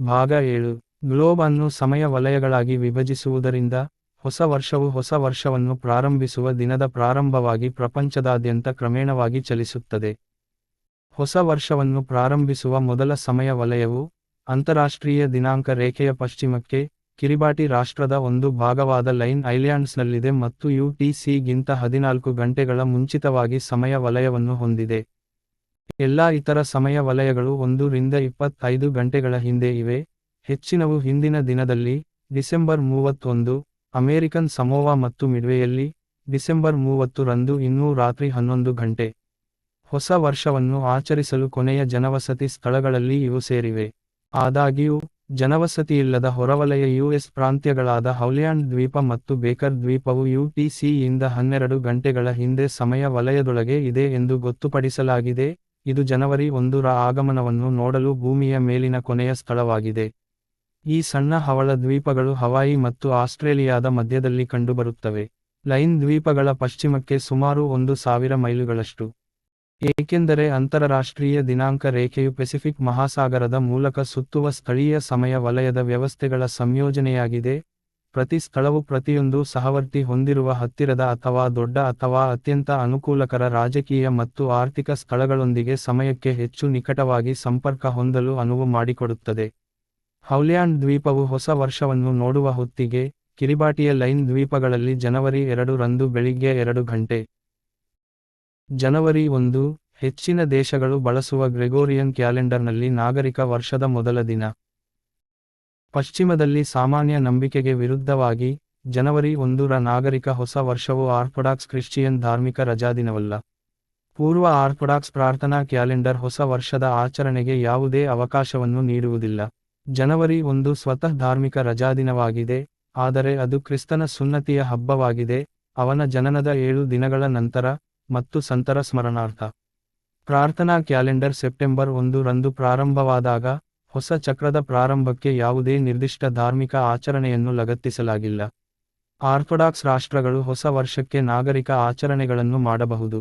ಭಾಗ ಏಳು. ಗ್ಲೋಬ್ ಅನ್ನು ಸಮಯ ವಲಯಗಳಾಗಿ ವಿಭಜಿಸುವುದರಿಂದ ಹೊಸ ವರ್ಷವು ಹೊಸ ವರ್ಷವನ್ನು ಪ್ರಾರಂಭಿಸುವ ದಿನದ ಪ್ರಾರಂಭವಾಗಿ ಪ್ರಪಂಚದಾದ್ಯಂತ ಕ್ರಮೇಣವಾಗಿ ಚಲಿಸುತ್ತದೆ. ಹೊಸ ವರ್ಷವನ್ನು ಪ್ರಾರಂಭಿಸುವ ಮೊದಲ ಸಮಯ ವಲಯವು ಅಂತಾರಾಷ್ಟ್ರೀಯ ದಿನಾಂಕ ರೇಖೆಯ ಪಶ್ಚಿಮಕ್ಕೆ ಕಿರಿಬಾಟಿ ರಾಷ್ಟ್ರದ ಒಂದು ಭಾಗವಾದ ಲೈನ್ ಐಲ್ಯಾಂಡ್ಸ್ನಲ್ಲಿದೆ ಮತ್ತು ಯು ಟಿಸಿ ಗಿಂತ ಹದಿನಾಲ್ಕು ಗಂಟೆಗಳ ಮುಂಚಿತವಾಗಿ ಸಮಯ ವಲಯವನ್ನು ಹೊಂದಿದೆ. ಎಲ್ಲಾ ಇತರ ಸಮಯ ವಲಯಗಳು ಒಂದು ರಿಂದ ಇಪ್ಪತ್ತೈದು ಗಂಟೆಗಳ ಹಿಂದೆ ಇವೆ. ಹೆಚ್ಚಿನವು ಹಿಂದಿನ ದಿನದಲ್ಲಿ, ಡಿಸೆಂಬರ್ ಮೂವತ್ತೊಂದು, ಅಮೆರಿಕನ್ ಸಮೋವಾ ಮತ್ತು ಮಿಡ್ವೆಯಲ್ಲಿ, ಡಿಸೆಂಬರ್ ಮೂವತ್ತು ರಂದು ಇನ್ನೂ ರಾತ್ರಿ ಹನ್ನೊಂದು ಗಂಟೆ. ಹೊಸ ವರ್ಷವನ್ನು ಆಚರಿಸಲು ಕೊನೆಯ ಜನವಸತಿ ಸ್ಥಳಗಳಲ್ಲಿ ಇವು ಸೇರಿವೆ. ಆದಾಗ್ಯೂ, ಜನವಸತಿಯಿಲ್ಲದ ಹೊರವಲಯ ಯುಎಸ್ ಪ್ರಾಂತ್ಯಗಳಾದ ಹೌಲ್ಯಾಂಡ್ ದ್ವೀಪ ಮತ್ತು ಬೇಕರ್ ದ್ವೀಪವು ಯುಟಿಸಿಯಿಂದ ಹನ್ನೆರಡು ಗಂಟೆಗಳ ಹಿಂದೆ ಸಮಯ ವಲಯದೊಳಗೆ ಇದೆ ಎಂದು ಗೊತ್ತುಪಡಿಸಲಾಗಿದೆ. ಇದು ಜನವರಿ ಒಂದರ ಆಗಮನವನ್ನು ನೋಡಲು ಭೂಮಿಯ ಮೇಲಿನ ಕೊನೆಯ ಸ್ಥಳವಾಗಿದೆ. ಈ ಸಣ್ಣ ಹವಳ ದ್ವೀಪಗಳು ಹವಾಯಿ ಮತ್ತು ಆಸ್ಟ್ರೇಲಿಯಾದ ಮಧ್ಯದಲ್ಲಿ ಕಂಡುಬರುತ್ತವೆ. ಲೈನ್ ದ್ವೀಪಗಳ ಪಶ್ಚಿಮಕ್ಕೆ ಸುಮಾರು ಒಂದು ಸಾವಿರ ಮೈಲುಗಳಷ್ಟು. ಏಕೆಂದರೆ ಅಂತರರಾಷ್ಟ್ರೀಯ ದಿನಾಂಕ ರೇಖೆಯು ಪೆಸಿಫಿಕ್ ಮಹಾಸಾಗರದ ಮೂಲಕ ಸುತ್ತುವ ಸ್ಥಳೀಯ ಸಮಯ ವಲಯದ ವ್ಯವಸ್ಥೆಗಳ ಸಂಯೋಜನೆಯಾಗಿದೆ. ಪ್ರತಿ ಸ್ಥಳವು ಪ್ರತಿಯೊಂದು ಸಹವರ್ತಿ ಹೊಂದಿರುವ ಹತ್ತಿರದ ಅಥವಾ ದೊಡ್ಡ ಅಥವಾ ಅತ್ಯಂತ ಅನುಕೂಲಕರ ರಾಜಕೀಯ ಮತ್ತು ಆರ್ಥಿಕ ಸ್ಥಳಗಳೊಂದಿಗೆ ಸಮಯಕ್ಕೆ ಹೆಚ್ಚು ನಿಕಟವಾಗಿ ಸಂಪರ್ಕ ಹೊಂದಲು ಅನುವು ಮಾಡಿಕೊಡುತ್ತದೆ. ಹೌಲ್ಯಾಂಡ್ ದ್ವೀಪವು ಹೊಸ ವರ್ಷವನ್ನು ನೋಡುವ ಹೊತ್ತಿಗೆ, ಕಿರಿಬಾಟಿಯ ಲೈನ್ ದ್ವೀಪಗಳಲ್ಲಿ ಜನವರಿ ಎರಡು ರಂದು ಬೆಳಿಗ್ಗೆ ಎರಡು ಗಂಟೆ. ಜನವರಿ ಒಂದು, ಹೆಚ್ಚಿನ ದೇಶಗಳು ಬಳಸುವ ಗ್ರೆಗೋರಿಯನ್ ಕ್ಯಾಲೆಂಡರ್ನಲ್ಲಿ ನಾಗರಿಕ ವರ್ಷದ ಮೊದಲ ದಿನ. ಪಶ್ಚಿಮದಲ್ಲಿ ಸಾಮಾನ್ಯ ನಂಬಿಕೆಗೆ ವಿರುದ್ಧವಾಗಿ ಜನವರಿ ಒಂದರ ನಾಗರಿಕ ಹೊಸ ವರ್ಷವು ಆರ್ಥೊಡಾಕ್ಸ್ ಕ್ರಿಶ್ಚಿಯನ್ ಧಾರ್ಮಿಕ ರಜಾದಿನವಲ್ಲ ಪೂರ್ವ ಆರ್ಥೊಡಾಕ್ಸ್ ಪ್ರಾರ್ಥನಾ ಕ್ಯಾಲೆಂಡರ್ ಹೊಸ ವರ್ಷದ ಆಚರಣೆಗೆ ಯಾವುದೇ ಅವಕಾಶವನ್ನು ನೀಡುವುದಿಲ್ಲ. ಜನವರಿ ಒಂದು ಸ್ವತಃ ಧಾರ್ಮಿಕ ರಜಾದಿನವಾಗಿದೆ ಆದರೆ ಅದು ಕ್ರಿಸ್ತನ ಸುನ್ನತಿಯ ಹಬ್ಬವಾಗಿದೆ, ಅವನ ಜನನದ ಏಳು ದಿನಗಳ ನಂತರ ಮತ್ತು ಸಂತರ ಸ್ಮರಣಾರ್ಥ. ಪ್ರಾರ್ಥನಾ ಕ್ಯಾಲೆಂಡರ್ ಸೆಪ್ಟೆಂಬರ್ ಒಂದು ರಂದು ಪ್ರಾರಂಭವಾದಾಗ ಹೊಸ ಚಕ್ರದ ಪ್ರಾರಂಭಕ್ಕೆ ಯಾವುದೇ ನಿರ್ದಿಷ್ಟ ಧಾರ್ಮಿಕ ಆಚರಣೆಯನ್ನು ಲಗತ್ತಿಸಲಾಗಿಲ್ಲ. ಆರ್ಥೊಡಾಕ್ಸ್ ರಾಷ್ಟ್ರಗಳು ಹೊಸ ವರ್ಷಕ್ಕೆ ನಾಗರಿಕ ಆಚರಣೆಗಳನ್ನು ಮಾಡಬಹುದು.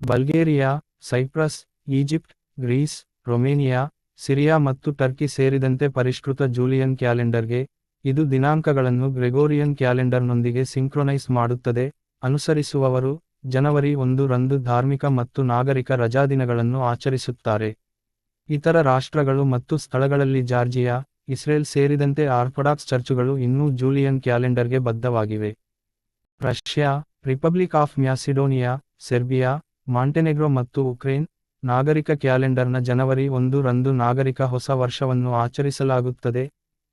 Bulgaria, Cyprus, Egypt, Greece, Romania, Syria ಮತ್ತು ಟರ್ಕಿ ಸೇರಿದಂತೆ ಪರಿಷ್ಕೃತ ಜೂಲಿಯನ್ ಕ್ಯಾಲೆಂಡರ್ಗೆ ಇದು ದಿನಾಂಕಗಳನ್ನು ಗ್ರೆಗೋರಿಯನ್ ಕ್ಯಾಲೆಂಡರ್ನೊಂದಿಗೆ ಸಿಂಕ್ರೊನೈಸ್ ಮಾಡುತ್ತದೆ, ಅನುಸರಿಸುವವರು ಜನವರಿ ಒಂದು ರಂದು ಧಾರ್ಮಿಕ ಮತ್ತು ನಾಗರಿಕ ರಜಾದಿನಗಳನ್ನು ಆಚರಿಸುತ್ತಾರೆ. ಇತರ ರಾಷ್ಟ್ರಗಳು ಮತ್ತು ಸ್ಥಳಗಳಲ್ಲಿ ಜಾರ್ಜಿಯಾ, ಇಸ್ರೇಲ್ ಸೇರಿದಂತೆ ಆರ್ಥೊಡಾಕ್ಸ್ ಚರ್ಚುಗಳು ಇನ್ನೂ ಜೂಲಿಯನ್ ಕ್ಯಾಲೆಂಡರ್ಗೆ ಬದ್ಧವಾಗಿವೆ. Russia, Republic of Macedonia, Serbia, Montenegro ಮತ್ತು ಉಕ್ರೇನ್ ನಾಗರಿಕ ಕ್ಯಾಲೆಂಡರ್ನ ಜನವರಿ ಒಂದು ರಂದು ನಾಗರಿಕ ಹೊಸ ವರ್ಷವನ್ನು ಆಚರಿಸಲಾಗುತ್ತದೆ.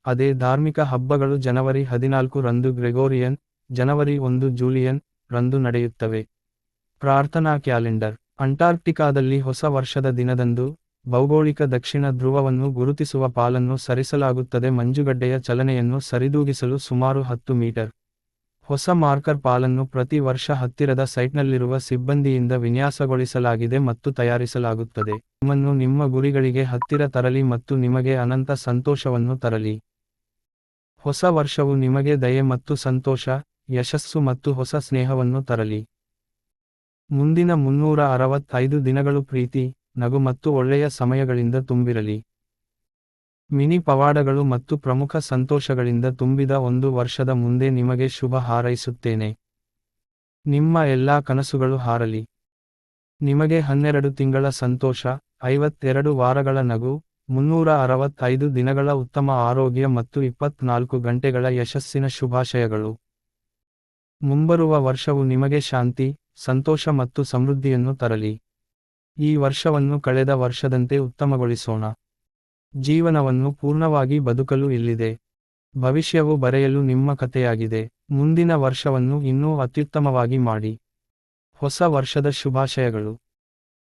ಅದೇ ಧಾರ್ಮಿಕ ಹಬ್ಬಗಳು ಜನವರಿ ಹದಿನಾಲ್ಕು ರಂದು ಗ್ರೆಗೋರಿಯನ್, ಜನವರಿ ಒಂದು ಜೂಲಿಯನ್ ರಂದು ನಡೆಯುತ್ತವೆ. ಪ್ರಾರ್ಥನಾ ಕ್ಯಾಲೆಂಡರ್, ಅಂಟಾರ್ಕ್ಟಿಕಾದಲ್ಲಿ ಹೊಸ ವರ್ಷದ ದಿನದಂದು ಭೌಗೋಳಿಕ ದಕ್ಷಿಣ ಧ್ರುವವನ್ನು ಗುರುತಿಸುವ ಪಾಲನ್ನು ಸರಿಸಲಾಗುತ್ತದೆ. ಮಂಜುಗಡ್ಡೆಯ ಚಲನೆಯನ್ನು ಸರಿದೂಗಿಸಲು ಸುಮಾರು ಹತ್ತು ಮೀಟರ್ ಹೊಸ ಮಾರ್ಕರ್ ಪಾಲನ್ನು ಪ್ರತಿ ವರ್ಷ ಹತ್ತಿರದ ಸೈಟ್ನಲ್ಲಿರುವ ಸಿಬ್ಬಂದಿಯಿಂದ ವಿನ್ಯಾಸಗೊಳಿಸಲಾಗಿದೆ ಮತ್ತು ತಯಾರಿಸಲಾಗುತ್ತದೆ. ನಿಮ್ಮನ್ನು ನಿಮ್ಮ ಗುರಿಗಳಿಗೆ ಹತ್ತಿರ ತರಲಿ ಮತ್ತು ನಿಮಗೆ ಅನಂತ ಸಂತೋಷವನ್ನು ತರಲಿ. ಹೊಸ ವರ್ಷವು ನಿಮಗೆ ದಯೆ ಮತ್ತು ಸಂತೋಷ, ಯಶಸ್ಸು ಮತ್ತು ಹೊಸ ಸ್ನೇಹವನ್ನು ತರಲಿ. ಮುಂದಿನ ಮುನ್ನೂರ ಅರವತ್ತೈದು ದಿನಗಳು ಪ್ರೀತಿ ನಗು ಮತ್ತು ಒಳ್ಳೆಯ ಸಮಯಗಳಿಂದ ತುಂಬಿರಲಿ. ಮಿನಿ ಪವಾಡಗಳು ಮತ್ತು ಪ್ರಮುಖ ಸಂತೋಷಗಳಿಂದ ತುಂಬಿದ ಒಂದು ವರ್ಷದ ಮುಂದೆ ನಿಮಗೆ ಶುಭ ಹಾರೈಸುತ್ತೇನೆ. ನಿಮ್ಮ ಎಲ್ಲಾ ಕನಸುಗಳು ಹಾರಲಿ. ನಿಮಗೆ ಹನ್ನೆರಡು ತಿಂಗಳ ಸಂತೋಷ, ಐವತ್ತೆರಡು ವಾರಗಳ ನಗು, ಮುನ್ನೂರ ಅರವತ್ತೈದು ದಿನಗಳ ಉತ್ತಮ ಆರೋಗ್ಯ ಮತ್ತು ಇಪ್ಪತ್ನಾಲ್ಕು ಗಂಟೆಗಳ ಯಶಸ್ಸಿನ ಶುಭಾಶಯಗಳು. ಮುಂಬರುವ ವರ್ಷವು ನಿಮಗೆ ಶಾಂತಿ, ಸಂತೋಷ ಮತ್ತು ಸಮೃದ್ಧಿಯನ್ನು ತರಲಿ. ಈ ವರ್ಷವನ್ನು ಕಳೆದ ವರ್ಷದಂತೆ ಉತ್ತಮಗೊಳಿಸೋಣ. ಜೀವನವನ್ನು ಪೂರ್ಣವಾಗಿ ಬದುಕಲು ಇಲ್ಲಿದೆ. ಭವಿಷ್ಯವು ಬರೆಯಲು ನಿಮ್ಮ ಕಥೆಯಾಗಿದೆ. ಮುಂದಿನ ವರ್ಷವನ್ನು ಇನ್ನೂ ಅತ್ಯುತ್ತಮವಾಗಿ ಮಾಡಿ. ಹೊಸ ವರ್ಷದ ಶುಭಾಶಯಗಳು.